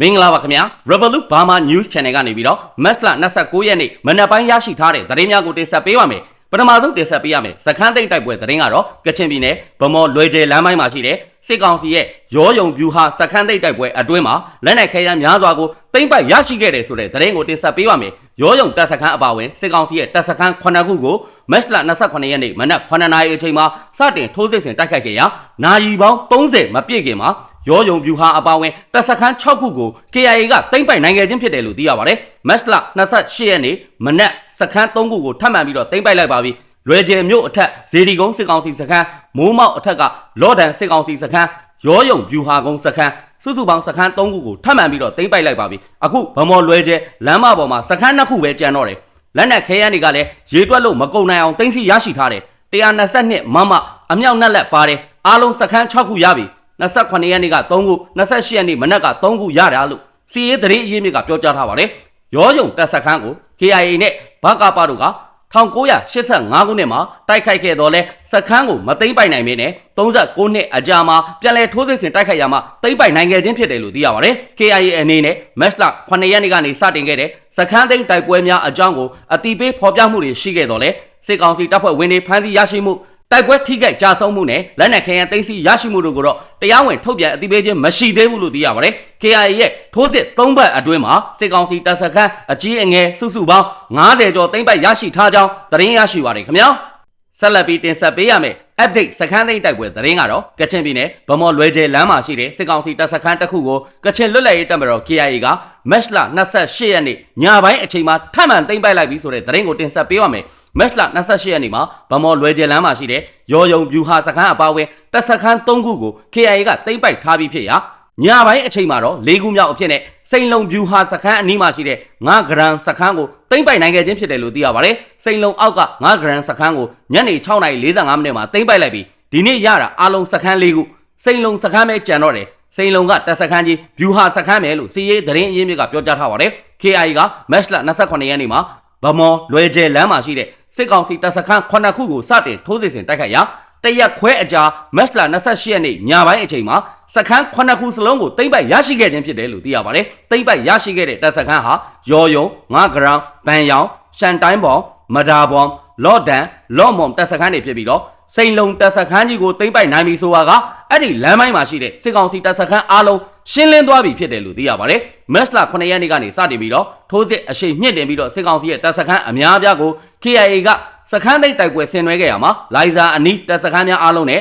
မင်္ဂလာပါခင်ဗျာ Revolut Burma News Channel ကနေပြီးတော့ Match 29ရက်နေ့မနက်ပိုင်းရရှိထားတဲ့သတင်းများကိုတင်ဆက်ပေးပါမယ်ပထမဆုံးတင်ဆက်ပေးရမယ်စခန်းသိမ်းတိုက်ပွဲသတင်းကတော့ကချင်ပြည်နယ်ဗမော်လွယ်ကျဲလမ်းပိုင်းမှာရှိတဲ့စစ်ကောင်စီရဲ့ရောယုံဗျူဟာစခန်းသိမ်းတိုက်ပွဲအတွင်းမှာလက်နက်ခဲယမ်းများစွာကိုသိမ်းပိုက်ရရှိခဲ့တယ်ဆိုတဲ့သတင်းကိုတင်ဆက်ပေးပါမယ်ရောယုံတပ်စခန်းအပါအဝင်စစ်ကောင်စီရဲ့တပ်စခန်း9ခုကို Match 28ရက်နေ့မနက်9နာရီအချိန်မှာစတင်ထိုးစစ်ဆင်တိုက်ခိုက်ခဲ့ရာနာရီပေါင်း30မပြည့်ခင်မှာ ရောယုံဗျူဟာအပါအဝင်တပ်စခန်း6ခုကို KIA ကသိမ်းပိုက်နိုင်ခဲ့ခြင်းဖြစ်တယ်လို့သိရပါတယ်။မတ်လ28ရက်နေ့မနက်စခန်း3ခုကိုထပ်မံပြီးတော့သိမ်းပိုက်လိုက်ပါပြီ။လွယ်ကျယ်မြို့အထက်ဇေဒီကုန်းစစ်ကောင်စီစခန်းမိုးမောက်အထက်ကလော့ဒန်စစ်ကောင်စီစခန်းရောယုံဗျူဟာကုန်းစခန်းစုစုပေါင်းစခန်း3ခုကိုထပ်မံပြီးတော့သိမ်းပိုက်လိုက်ပါပြီ။အခုဗမော်လွယ်ကျယ်လမ်းမပေါ်မှာစခန်း2ခုပဲကျန်တော့တယ်။လက်နက်ခဲယမ်းတွေကလည်းရေတွက်လို့မကုန်နိုင်အောင်သိမ်းဆီရရှိထားတယ်။122မမအမြောက်နှက်လက်ပါတယ်။အားလုံးစခန်း6ခုရပြီ။ 28ရက်နေ့က3ခု28ရက်နေ့မနက်က3ခုရတာလို့စီရေးသတင်းအရေးမြစ်ကပြောကြားထားပါတယ်။ရောယုံတပ်စခန်းကို KIA နဲ့ဘကပတို့က1985ခုနှစ်မှာတိုက်ခိုက်ခဲ့တော့လဲစခန်းကိုမသိမ့်ပိုင်နိုင်မင်းနဲ့39နှစ်အကြာမှာပြန်လည်ထိုးစစ်ဆင်တိုက်ခိုက်ရမှာသိမ့်ပိုင်နိုင်ခဲ့ခြင်းဖြစ်တယ်လို့သိရပါတယ်။ KIA အနေနဲ့ Match လ9ရက်နေ့ကနေစတင်ခဲ့တဲ့စခန်းသိမ်းတိုက်ပွဲများအကြောင်းကိုအတိပေးဖော်ပြမှုတွေရှိခဲ့တော့လဲစစ်ကောင်စီတပ်ဖွဲ့ဝင်တွေဖမ်းဆီးရရှိမှု တိုက်ပွဲထိခိုက်ကြဆုံးမှုနဲ့လက်နက်ခဲယမ်းသိမ်းဆည်းရရှိမှုတို့ကိုတော့တရားဝင်ထုတ်ပြန်အသိပေးခြင်းမရှိသေးဘူးလို့သိရပါတယ်။ KIA ရဲ့ထိုးစစ်၃ဘက်အတွင်းမှာစစ်ကောင်စီတပ်စခန်းအကြီးအငယ်စုစုပေါင်း90ကျော်သိမ်းပိုက်ရရှိထားကြောင်းသတင်းရရှိပါတယ်ခင်ဗျာ။ဆက်လက်ပြီးတင်ဆက်ပေးရမယ် update စခန်းသိမ်းတိုက်ပွဲသတင်းကတော့ကချင်ပြည်နယ်ဗမော်လွယ်ကျဲလမ်းမှာရှိတဲ့စစ်ကောင်စီတပ်စခန်းတစ်ခုကိုကချင်လွတ်လပ်ရေးတပ်မတော် KIA က match လ28ရက်နေ့ညပိုင်းအချိန်မှာထပ်မံသိမ်းပိုက်လိုက်ပြီဆိုတဲ့သတင်းကိုတင်ဆက်ပေးပါမယ်။ match လ28ရက်နေ့မှာဗမော်လွယ်ကျဲလမ်းမှာရှိတဲ့ရောယုံဗျူဟာစခန်းအပါအဝင်တပ်စခန်း3ခုကို KIA ကသိမ်းပိုက်ထားပြီးဖြစ်ရာညပိုင်းအချိန်မှာတော့၄ခုမြောက်အဖြစ်နဲ့စိန်လုံဗျူဟာစခန်းအနီးမှာရှိတဲ့9ဂရန်စခန်းကိုသိမ်းပိုက်နိုင်ခဲ့ခြင်းဖြစ်တယ်လို့သိရပါတယ်။စိန်လုံအောက်က9ဂရန်စခန်းကိုညနေ6:45မိနစ်မှာသိမ်းပိုက်လိုက်ပြီးဒီနေ့ရတာအလုံးစခန်း၄ခုစိန်လုံစခန်းပဲကြံတော့တယ်။စိန်လုံကတပ်စခန်းကြီးဗျူဟာစခန်းပဲလို့စီရေးသတင်းအရင်းမြစ်ကပြောကြားထားပါတယ်။ KI က match လ28ရက်နေ့မှာဗမော်လွယ်ကျဲလမ်းမှာရှိတဲ့ စစ်ကောင်စီတပ်စခန်း9ခုကိုစတင်ထိုးစစ်ဆင်တိုက်ခိုက်ရာတရက်ခွဲအကြာ match လ28ရက်နေ့ညပိုင်းအချိန်မှာစခန်း9ခုစလုံးကိုတိမ့်ပိုက်ရရှိခဲ့ခြင်းဖြစ်တယ်လို့သိရပါတယ်။တိမ့်ပိုက်ရရှိခဲ့တဲ့တပ်စခန်းဟာရော်ယုံ9ဂရမ်ဗန်ယောင်ရှန်တိုင်းဘောင်မဒါဘောင်လော့ဒန်လော့မွန်တပ်စခန်းတွေဖြစ်ပြီးတော့စိန်လုံတပ်စခန်းကြီးကိုတိမ့်ပိုက်နိုင်ပြီဆိုတာကအဲ့ဒီလမ်းပိုင်းမှာရှိတဲ့စစ်ကောင်စီတပ်စခန်းအားလုံးရှင်းလင်းသွားပြီဖြစ်တယ်လို့သိရပါတယ်။မက်စလာ9ရက်နေ့ကနေစတင်ပြီးတော့ထိုးစစ်အရှိန်မြင့်တင်ပြီးတော့စစ်ကောင်စီရဲ့တပ်စခန်းအများအပြားကို KIA ကစခန်းသိမ်းတိုက်ပွဲဆင်နွှဲခဲ့ရမှာလိုင်ဇာအနီးတပ်စခန်းများအားလုံးနဲ့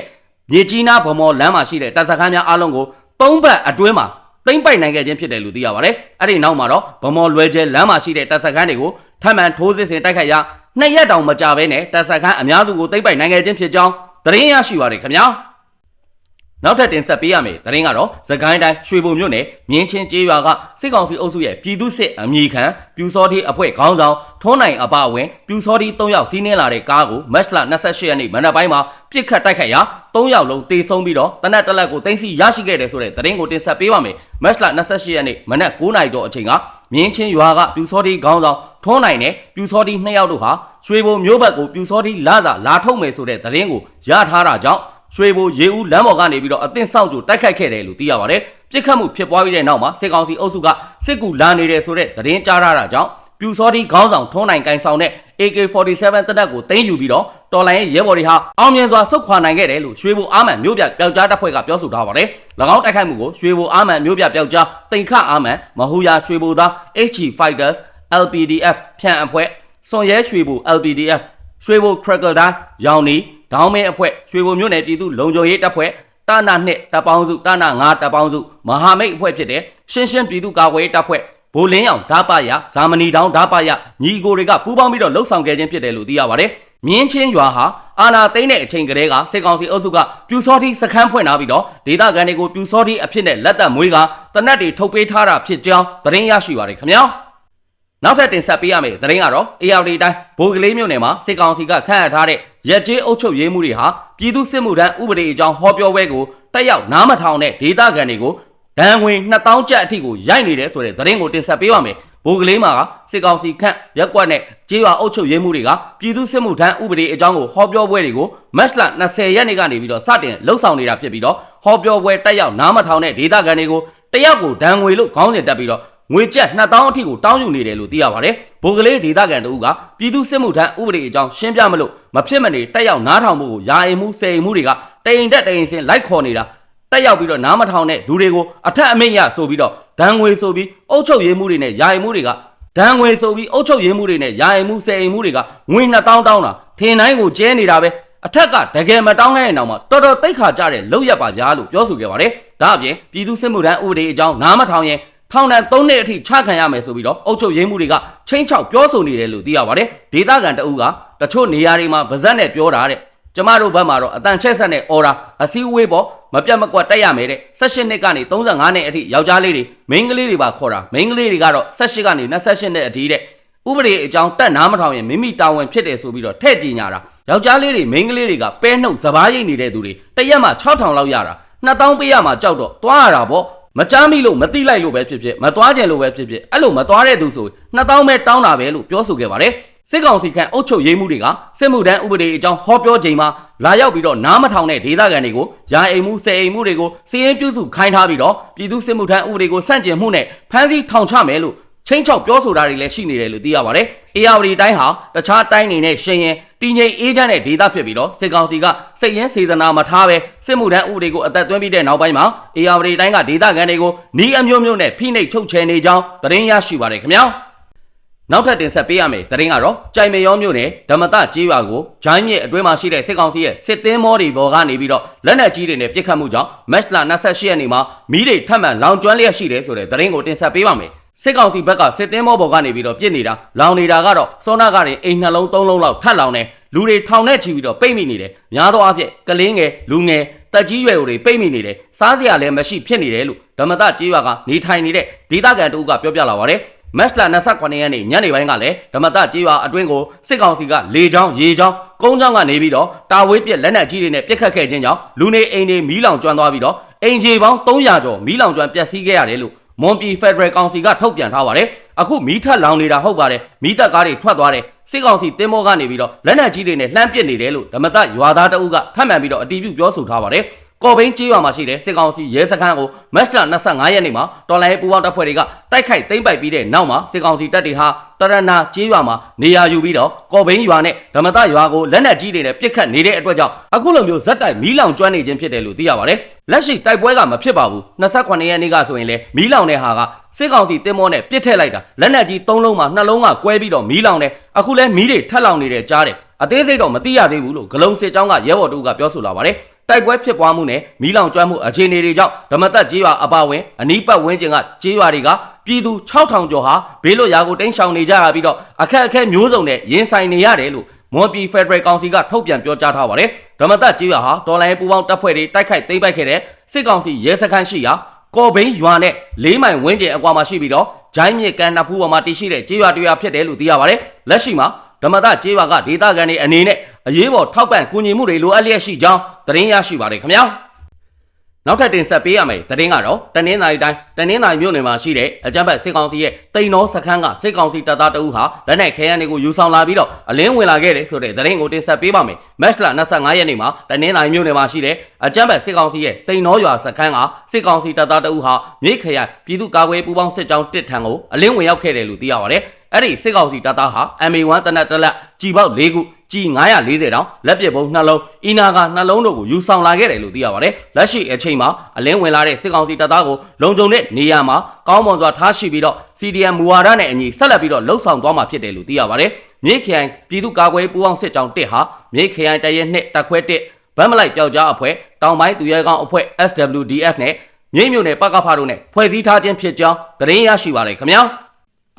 မြေကြီးနားဗမော်လမ်းမှာရှိတဲ့တပ်စခန်းများအားလုံးကိုသုံးဘက်အတွင်းမှာသိမ့်ပိုက်နိုင်ခဲ့ခြင်းဖြစ်တယ်လို့သိရပါတယ်။အဲ့ဒီနောက်မှာတော့ဗမော်လွယ်ကျဲလမ်းမှာရှိတဲ့တပ်စခန်းတွေကိုထပ်မံထိုးစစ်ဆင်တိုက်ခိုက်ရာနှစ်ရက်တောင်မကြဘဲနဲ့တပ်စခန်းအများစုကိုသိမ့်ပိုက်နိုင်ခဲ့ခြင်းဖြစ်ကြောင်းသတင်းရရှိပါတယ်ခင်ဗျာ။ နောက်ထပ်တင်ဆက်ပေးရမယ်။သတင်းကတော့သကိုင်းတိုင်းရွှေဘုံမြို့နယ်မြင်းချင်းကျေးရွာကစစ်ကောင်စီအုပ်စုရဲ့ပြည်သူစစ်အမိခံပြူစောတိအဖွဲ့ခေါင်းဆောင်ထွန်းနိုင်အပအဝင်ပြူစောတိ3ယောက်စီးနင်းလာတဲ့ကားကိုမတ်လ28ရက်နေ့မနက်ပိုင်းမှာပြစ်ခတ်တိုက်ခိုက်ရာ3ယောက်လုံးတေဆုံးပြီးတော့တနက်တက်လက်ကိုတင်စီရရှိခဲ့တယ်ဆိုတဲ့သတင်းကိုတင်ဆက်ပေးပါမယ်။မတ်လ28ရက်နေ့မနက်9:00နာရီကျော်အချိန်ကမြင်းချင်းရွာကပြူစောတိခေါင်းဆောင်ထွန်းနိုင်နဲ့ပြူစောတိ2ယောက်တို့ဟာရွှေဘုံမြို့ဘက်ကိုပြူစောတိလာစာလာထုတ်မယ်ဆိုတဲ့သတင်းကိုရထားတာကြောင့် ရွှေဘိုရေဦးလမ်းပေါ်ကနေပြီးတော့အသင့်ဆောင်ကြိုတိုက်ခိုက်ခဲ့တယ်လို့သိရပါတယ်။ပြစ်ခတ်မှုဖြစ်ပွားပြီးတဲ့နောက်မှာစစ်ကောင်စီအုပ်စုကစစ်ကူလာနေတယ်ဆိုတဲ့သတင်းကြားရတာကြောင့်ပြူစောတိခေါင်းဆောင်ထုံးနိုင်ကန်ဆောင်တဲ့ AK47 တပ်တပ်ကိုတင်းယူပြီးတော့တော်လိုင်းရဲ့ရဲဘော်တွေဟာအောင်မြင်စွာဆုတ်ခွာနိုင်ခဲ့တယ်လို့ရွှေဘိုအာမန်မြို့ပြပျောက်ကြားတပ်ဖွဲ့ကပြောဆိုထားပါတယ်။၎င်းတိုက်ခိုက်မှုကိုရွှေဘိုအာမန်မြို့ပြပျောက်ကြားတိန်ခအာမန်မဟူယာရွှေဘိုသား HG Fighters LPDF ဖြန့်အဖွဲ့စွန်ရဲရွှေဘို LPDF ရွှေဘို Crackle တိုင်းရောင်နီ ဒေါင်းမင်းအဖွဲ့ရွှေဘုံမြို့နယ်ပြည်သူလုံခြုံရေးတပ်ဖွဲ့တာနာနှစ်တပ်ပေါင်းစုတာနာ9တပ်ပေါင်းစုမဟာမိတ်အဖွဲ့ဖြစ်တဲ့ရှင်းရှင်းပြည်သူကာကွယ်ရေးတပ်ဖွဲ့ဘိုလင်းအောင်ဓာပရဇာမနီတောင်ဓာပရညီကိုတွေကပူးပေါင်းပြီးတော့လှုပ်ဆောင်ခဲ့ခြင်းဖြစ်တယ်လို့သိရပါတယ်။မြင်းချင်းရွာဟာအာနာသိန်းတဲ့အချိန်ကလေးကစစ်ကောင်စီအုပ်စုကပြူစောတိစခန်းဖွင့်ထားပြီးတော့ဒေသခံတွေကိုပြူစောတိအဖြစ်နဲ့လက်သက်မွေးကတနက်တွေထုတ်ပေးထားတာဖြစ်ကြောင်းသတင်းရရှိပါတယ်ခင်ဗျာ။နောက်ထပ်တင်ဆက်ပေးရမယ့်သတင်းကတော့ AR တိုင်းဘိုးကလေးမြို့နယ်မှာစစ်ကောင်စီကခန့်အပ်ထားတဲ့ ရက်ကျေးအုပ်ချုပ်ရေးမှုတွေဟာပြည်သူစစ်မှုထမ်းဥပဒေအကြောင်းဟောပြောပွဲကိုတက်ရောက်နားမထောင်တဲ့ဒေသခံတွေကိုဒဏ်ငွေ2000ကျပ်အထိကိုရိုက်နေတယ်ဆိုတဲ့သတင်းကိုတင်ဆက်ပေးပါမယ်။ဘိုးကလေးမှာကစစ်ကောင်စီခန့်ရက်ကွက်နဲ့ကျေးရွာအုပ်ချုပ်ရေးမှုတွေကပြည်သူစစ်မှုထမ်းဥပဒေအကြောင်းကိုဟောပြောပွဲတွေကိုမတ်လ20ရက်နေ့ကနေပြီးတော့စတင်လှုပ်ဆောင်နေတာဖြစ်ပြီးတော့ဟောပြောပွဲတက်ရောက်နားမထောင်တဲ့ဒေသခံတွေကိုဒတယောက်ကိုဒဏ်ငွေလို့ခေါင်းစဉ်တက်ပြီးတော့ ငွေကျပ်2000အထိကိုတောင်းယူနေတယ်လို့သိရပါတယ်။ဘိုကလေးဒေသခံတို့ကပြည်သူစစ်မှုထမ်းဥပဒေအကြောင်းရှင်းပြမလို့မဖြစ်မနေတက်ရောက်နားထောင်မှုကိုယာယီမှုစေယီမှုတွေကတိမ်တက်တိမ်စင်လိုက်ခေါ်နေတာတက်ရောက်ပြီးတော့နားမထောင်တဲ့လူတွေကိုအထက်အမိန့်ရဆိုပြီးတော့ဒဏ်ငွေဆိုပြီးအုပ်ချုပ်ရေးမှုတွေနဲ့ယာယီမှုတွေကဒဏ်ငွေဆိုပြီးအုပ်ချုပ်ရေးမှုတွေနဲ့ယာယီမှုစေယီမှုတွေကငွေ2000တောင်းတာထင်တိုင်းကိုကျဲနေတာပဲအထက်ကတကယ်မတောင်းခဲ့ရင်တော့မှတော်တော်တိတ်ခါကြတဲ့လောက်ရပါဗျာလို့ပြောဆိုခဲ့ပါတယ်။ဒါအပြင်ပြည်သူစစ်မှုထမ်းဥပဒေအကြောင်းနားမထောင်ရင် ထောင်ဒဏ်3နှစ်အထိချခံရမယ်ဆိုပြီးတော့အုပ်ချုပ်ရေးမှုတွေကချင်းချောက်ပြောဆိုနေတယ်လို့သိရပါတယ်။ဒေသခံတအူးကတချို့နေရာတွေမှာဗဇက်နဲ့ပြောတာတဲ့ကျမတို့ဘက်မှာတော့အတန်ချက်ဆက်နဲ့အော်ဒါအစည်းအဝေးပေါ်မပြတ်မကွက်တက်ရမယ်တဲ့18နှစ်ကနေ35နှစ်အထိယောက်ျားလေးတွေမိန်းကလေးတွေပါခေါ်တာမိန်းကလေးတွေကတော့18ကနေ28နှစ်အထိတဲ့ဥပဒေအကြောင်းတက်နားမထောင်ရင်မိမိတာဝန်ဖြစ်တယ်ဆိုပြီးတော့ထည့်ကြညာတာယောက်ျားလေးတွေမိန်းကလေးတွေကပဲနှုတ်စပားရိတ်နေတဲ့သူတွေတရက်မှ6000လောက်ရတာ2000ပေးရမှာကြောက်တော့သွားရတာပေါ့ မချမ်းမိလို့မတိလိုက်လို့ပဲဖြစ်ဖြစ်မသွားကြလို့ပဲဖြစ်ဖြစ်အဲ့လိုမသွားတဲ့သူဆို2000ပဲတောင်းတာပဲလို့ပြောဆိုခဲ့ပါတယ်စစ်ကောင်စီခန့်အုပ်ချုပ်ရေးမှုတွေကစစ်မှုထမ်းဥပဒေအကြောင်းဟောပြောချိန်မှာလာရောက်ပြီးတော့နားမထောင်တဲ့ဒေသခံတွေကိုယာအိမ်မှုစေအိမ်မှုတွေကိုစီးရင်ပြုစုခိုင်းထားပြီးတော့ပြည်သူစစ်မှုထမ်းဥပဒေကိုစန့်ကျင်မှုနဲ့ဖမ်းဆီးထောင်ချမယ်လို့ချင်းချောက်ပြောဆိုတာတွေလည်းရှိနေတယ်လို့သိရပါတယ်။ ARD တိုင်းဟာတခြားတိုင်းတွေနဲ့ရှင်ရင် တည်ငြိမ်အေးချမ်းတဲ့ဒေသဖြစ်ပြီးတော့စစ်ကောင်စီကစိတ်ရင်းစေတနာမထားပဲစစ်မှုထမ်းဥပဒေကိုအသက်သွင်းပြီးတဲ့နောက်ပိုင်းမှာ ARD တိုင်းကဒေသခံတွေကိုနီးအမျိုးမျိုးနဲ့ဖိနှိပ်ချုပ်ချယ်နေကြောင်းသတင်းရရှိပါတယ်ခင်ဗျာ။နောက်ထပ်တင်ဆက်ပေးရမယ်တရင်ကတော့ကြိုင်မရောမြို့နယ်ဓမ္မတကြီးရွာကိုဂျိုင်းမြစ်အတွင်းမှာရှိတဲ့စစ်ကောင်စီရဲ့စစ်သင်းမောတွေပေါ်ကနေပြီးတော့လက်နက်ကြီးတွေနဲ့ပစ်ခတ်မှုကြောင့်မက်လ28ရက်နေ့မှာမီးတွေထပ်မံလောင်ကျွမ်းလျက်ရှိတယ်ဆိုတဲ့တရင်ကိုတင်ဆက်ပေးပါမယ် စစ်ကောင်စီဘက်ကစစ်သင်းမောပေါ်ကနေပြီးတော့ပြစ်နေတာလောင်နေတာကတော့စောနာကနေအိမ်နှလုံးသုံးလုံးလောက်ထပ်လောင်နေလူတွေထောင်နဲ့ချီပြီးတော့ပိတ်မိနေတယ်များသောအားဖြင့်ကလင်းငယ်လူငယ်တက်ကြီးရွယ်တွေပိတ်မိနေတယ်စားစရာလည်းမရှိဖြစ်နေတယ်လို့ဓမ္မတကြီးရွာကနေထိုင်နေတဲ့ဒေသခံတို့ကပြောပြလာပါတယ်မက်လ29ရက်နေ့ညနေပိုင်းကလည်းဓမ္မတကြေးရွာအတွင်းကိုစစ်ကောင်စီကလေချောင်းရေချောင်းကုန်းချောင်းကနေပြီးတော့တာဝေးပြက်လက်နက်ကြီးတွေနဲ့ပြစ်ခတ်ခဲ့ခြင်းကြောင့်လူနေအိမ်တွေမီးလောင်ကျွမ်းသွားပြီးတော့အိမ်ခြေပေါင်း300ကျော်မီးလောင်ကျွမ်းပျက်စီးခဲ့ရတယ်လို့ မွန်ပြည်ဖက်ဒရယ်ကောင်စီကထုတ်ပြန်ထားပါတယ်အခုမီးထက်လောင်နေတာဟုတ်ပါတယ်မီးတပ်ကားတွေထွက်သွားတယ်စစ်ကောင်စီတင်းမောကနေပြီးတော့လက်နက်ကြီးတွေနဲ့လှမ်းပစ်နေတယ်လို့ဓမ္မတရွာသားတအုပ်ကထပ်မံပြီးတော့အတီးပြုပြောဆိုထားပါတယ် ကော်ဘိန်းကျေးရွာမှာရှိတဲ့စစ်ကောင်စီရဲစခန်းကိုမတ်လ25ရက်နေ့မှာတော်လိုင်းပူပေါင်းတပ်ဖွဲ့တွေကတိုက်ခိုက်သိမ်းပိုက်ပြီးတဲ့နောက်မှာစစ်ကောင်စီတပ်တွေဟာတရဏကျေးရွာမှာနေရာယူပြီးတော့ကော်ဘိန်းရွာနဲ့ဓမ္မတရွာကိုလက်နက်ကြီးတွေနဲ့ပစ်ခတ်နေတဲ့အတွက်ကြောင့်အခုလိုမျိုးဇက်တိုက်မီးလောင်ကျွမ်းနေခြင်းဖြစ်တယ်လို့သိရပါတယ်လက်ရှိတိုက်ပွဲကမဖြစ်ပါဘူး28ရက်နေ့ကဆိုရင်လေမီးလောင်တဲ့ဟာကစစ်ကောင်စီတင်းမောနဲ့ပစ်ထည့်လိုက်တာလက်နက်ကြီး၃လုံးမှာနှလုံးကကွဲပြီးတော့မီးလောင်တယ်အခုလဲမီးတွေထက်လောင်နေတယ်ကြားတယ်အသေးစိတ်တော့မသိရသေးဘူးလို့ဂလုံစစ်ကြောင်းကရဲဘော်တို့ကပြောဆိုလာပါတယ် တိုက်ပွဲဖြစ်ပွားမှုနဲ့မီးလောင်ကျွမ်းမှုအခြေအနေတွေကြောင့်ဓမ္မသက်ကြေးရွာအပါဝင်အနီးပတ်ဝန်းကျင်ကကြေးရွာတွေကပြည်သူ6000ကျော်ဟာဘေးလွတ်ရာကိုတိမ်းရှောင်နေကြရပြီးတော့အခက်အခဲမျိုးစုံနဲ့ရင်ဆိုင်နေရတယ်လို့မွန်ပြည်ဖက်ဒရယ်ကောင်စီကထုတ်ပြန်ပြောကြားထားပါတယ်ဓမ္မသက်ကြေးရွာဟာတော်လိုင်းပူပေါင်းတပ်ဖွဲ့တွေတိုက်ခိုက်သိမ်းပိုက်ခဲ့တဲ့စစ်ကောင်စီရဲစခန်းရှိရာကော်ဘိန်းရွာနဲ့လေးမိုင်ဝန်းကျင်အကွာမှာရှိပြီးတော့ဂျိုင်းမြစ်ကန်နဖူးပေါ်မှာတည်ရှိတဲ့ကြေးရွာတွေရဖြစ်တယ်လို့သိရပါတယ်လက်ရှိမှာ ဓမ္မသကျေးရွာကဒေသခံတွေအနေနဲ့အရေးပေါ်ထောက်ပံ့ကူညီမှုတွေလိုအပ်လျက်ရှိကြောင်းသတင်းရရှိပါတယ်ခင်ဗျာနောက်ထပ်တင်ဆက်ပေးရမယ်သတင်းကတော့တနင်္သာရီတိုင်းတနင်္သာရီမြို့နယ်မှာရှိတဲ့အကြမ်းဖက်စစ်ကောင်စီရဲ့တိန်တော်စခန်းကစစ်ကောင်စီတပ်သားတအုပ်ဟာလက်နက်ခဲယမ်းတွေကိုယူဆောင်လာပြီးတော့အလင်းဝင်လာခဲ့တယ်ဆိုတဲ့သတင်းကိုတင်ဆက်ပေးပါမယ်မက်လ25ရက်နေ့မှာတနင်္သာရီမြို့နယ်မှာရှိတဲ့အကြမ်းဖက်စစ်ကောင်စီရဲ့တိန်တော်ရွာစခန်းကစစ်ကောင်စီတပ်သားတအုပ်ဟာမြိတ်ခရိုင်ပြည်သူ့ကာကွယ်ပူးပေါင်းစစ်ကြောင်းတစ်ထံကိုအလင်းဝင်ရောက်ခဲ့တယ်လို့သိရပါတယ် အဲ့ဒီစစ်ကောင်စီတပ်သားဟာ MA1 တနက်တလက်ကြီးပေါက်၄ခုကြီး940တောင်လက်ပစ်ပုံးနှလုံးအီနာကနှလုံးတို့ကိုယူဆောင်လာခဲ့တယ်လို့သိရပါတယ်လက်ရှိအချိန်မှာအလင်းဝင်လာတဲ့စစ်ကောင်စီတပ်သားကိုလုံခြုံတဲ့နေရာမှာကောင်းမွန်စွာထားရှိပြီးတော့ CDM မူဝါဒနဲ့အညီဆက်လက်ပြီးတော့လှုပ်ဆောင်သွားမှာဖြစ်တယ်လို့သိရပါတယ်မြေခရိုင်ပြည်သူ့ကာကွယ်ပူးပေါင်းစစ်ကြောင်းတစ်ဟာမြေခရိုင်တရဲနှစ်တက်ခွဲတစ်ဗမ်းမလိုက်ပျောက်ကြားအဖွဲ့တောင်ပိုင်းသူရဲကောင်းအဖွဲ့ SWDF နဲ့မြိတ်မြို့နယ်ပကဖတို့နဲ့ဖွဲ့စည်းထားခြင်းဖြစ်ကြောင်းသတင်းရရှိပါတယ်ခင်ဗျာ